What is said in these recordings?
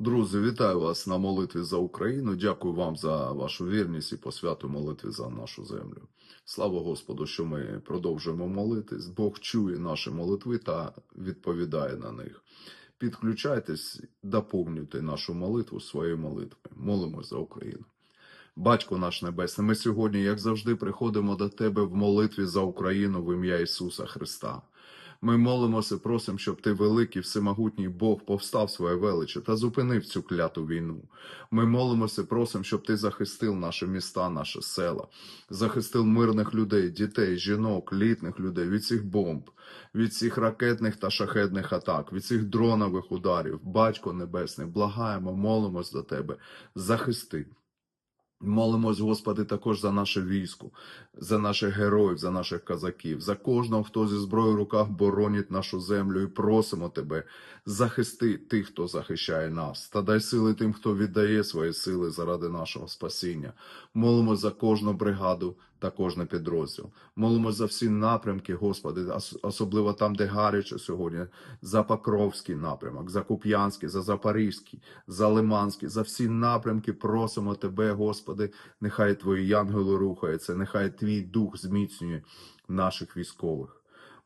Друзі, вітаю вас на молитві за Україну. Дякую вам за вашу вірність і посвяту молитві за нашу землю. Слава Господу, що ми продовжуємо молитись. Бог чує наші молитви та відповідає на них. Підключайтесь, доповнюйте нашу молитву своєю молитвою. Молимось за Україну. Батько наш Небесний, ми сьогодні, як завжди, приходимо до Тебе в молитві за Україну в ім'я Ісуса Христа. Ми молимося, просимо, щоб ти, великий, всемогутній Бог, повстав своє величе та зупинив цю кляту війну. Ми молимося, просимо, щоб ти захистив наші міста, наші села, захистив мирних людей, дітей, жінок, літних людей від цих бомб, від цих ракетних та шахетних атак, від цих дронових ударів. Батько Небесний, благаємо, молимось до тебе, захисти. Молимось, Господи, також за наше військо, за наших героїв, за наших казаків, за кожного, хто зі зброєю в руках боронить нашу землю, і просимо Тебе, захисти тих, хто захищає нас, та дай сили тим, хто віддає свої сили заради нашого спасіння. Молимось за кожну бригаду та кожний підрозділ. Молимо за всі напрямки, Господи, ос- особливо там, де гаряче сьогодні, за Покровський напрямок, за Куп'янський, за Запорізький, за Лиманський, за всі напрямки просимо Тебе, Господи, нехай Твої янголи рухаються, нехай Твій дух зміцнює наших військових.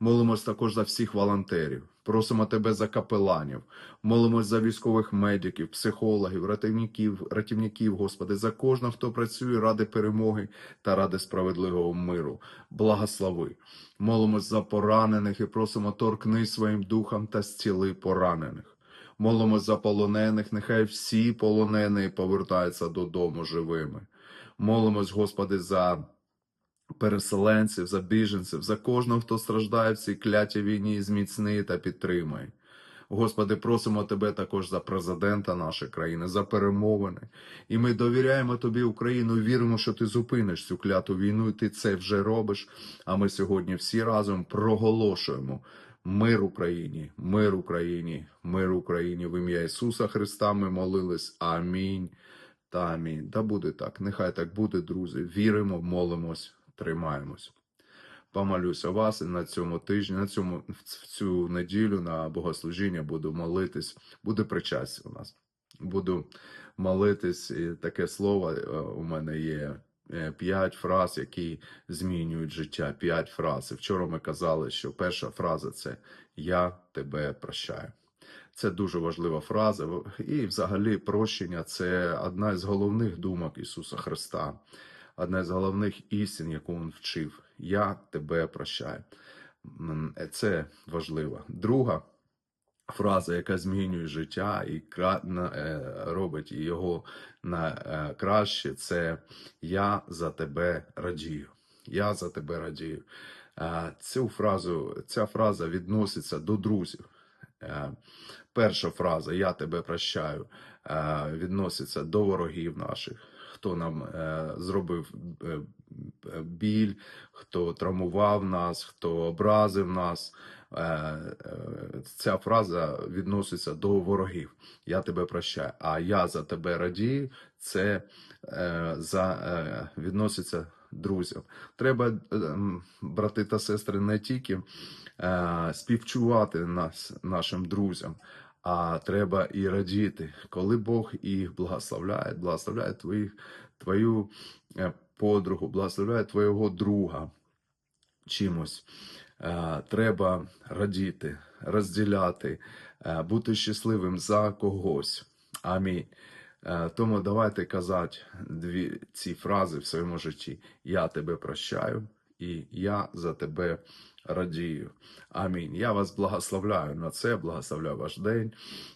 Молимось також за всіх волонтерів. Просимо тебе за капеланів, молимось за військових медиків, психологів, ратівників, ратівників, Господи, за кожного, хто працює ради перемоги та ради справедливого миру. Благослови. Молимось за поранених і просимо торкни своїм духом та зціли поранених. Молимось за полонених, нехай всі полонені повертаються додому живими. Молимось, Господи, за переселенців, за біженців, за кожного, хто страждає в цій клятій війні, зміцни та підтримай. Господи, просимо Тебе також за президента нашої країни, за перемовини. І ми довіряємо Тобі, Україну, віримо, що Ти зупиниш цю кляту війну, і Ти це вже робиш. А ми сьогодні всі разом проголошуємо мир Україні, мир Україні, мир Україні. В ім'я Ісуса Христа ми молились. Амінь та амінь. Да буде так. Нехай так буде, друзі. Віримо, молимось, тримаємось. Помолюся вас і на цьому тижні, на цьому в цю неділю на богослужіння буду молитись. Буде причастя у нас. Буду молитись. І таке слово е, у мене є. е, П'ять фраз, які змінюють життя. П'ять фраз. Вчора ми казали, що перша фраза це Я тебе прощаю. Це дуже важлива фраза. І взагалі прощення це одна з головних думок Ісуса Христа, одна з головних істин, яку Він вчив. Я тебе прощаю. Це важливо. Друга фраза, яка змінює життя і е, робить його на е, краще, це Я за тебе радію. Я за тебе радію. Е, Цю фразу, ця фраза відноситься до друзів. Е, Перша фраза Я тебе прощаю е, відноситься до ворогів наших, хто нам е, зробив біль, хто травмував нас, хто образив нас. Ця фраза відноситься до ворогів. Я тебе прощаю. А я за тебе радію. Це за, відноситься друзям. Треба, е, брати та сестри, не тільки е, співчувати нас, нашим друзям, а треба і радіти, коли Бог їх благословляє, благословляє твоїх, твою е, подругу, благословляє твого друга чимось. Е, Треба радіти, розділяти, бути щасливим за когось. Амінь. Е, Тому давайте казати дві ці фрази в своєму житті. Я тебе прощаю і я за тебе радію. Амінь. Я вас благословляю на це, благословляю ваш день,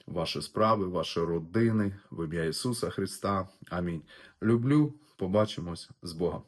ваші справи, ваші родини в ім'я Ісуса Христа. Амінь. Люблю, побачимось з Богом.